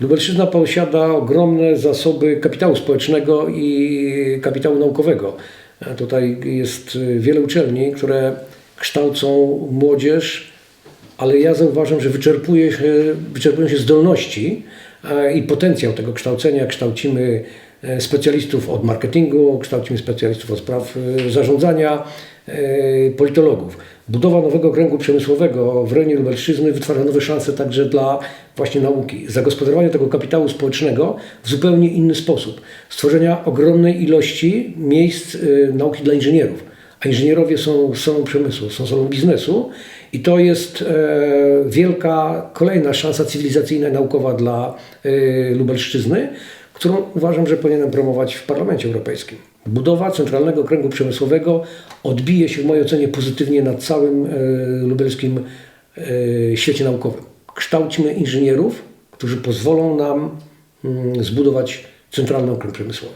Lubelszczyzna posiada ogromne zasoby kapitału społecznego i kapitału naukowego. E, Tutaj jest e, wiele uczelni, które kształcą młodzież, ale ja zauważam, że wyczerpuje się, wyczerpują się zdolności e, i potencjał tego kształcenia. Kształcimy specjalistów od marketingu, kształcimy specjalistów od spraw e, zarządzania, e, politologów. Budowa nowego kręgu przemysłowego w rejonie Lubelszczyzny wytwarza nowe szanse także dla właśnie nauki. Zagospodarowanie tego kapitału społecznego w zupełnie inny sposób. Stworzenia ogromnej ilości miejsc e, nauki dla inżynierów. A inżynierowie są solą przemysłu, są solą biznesu i to jest e, wielka kolejna szansa cywilizacyjna i naukowa dla e, Lubelszczyzny, którą uważam, że powinienem promować w Parlamencie Europejskim. Budowa centralnego kręgu przemysłowego odbije się w mojej ocenie pozytywnie na całym e, lubelskim e, świecie naukowym. Kształćmy inżynierów, którzy pozwolą nam mm, zbudować centralny okręg przemysłowy.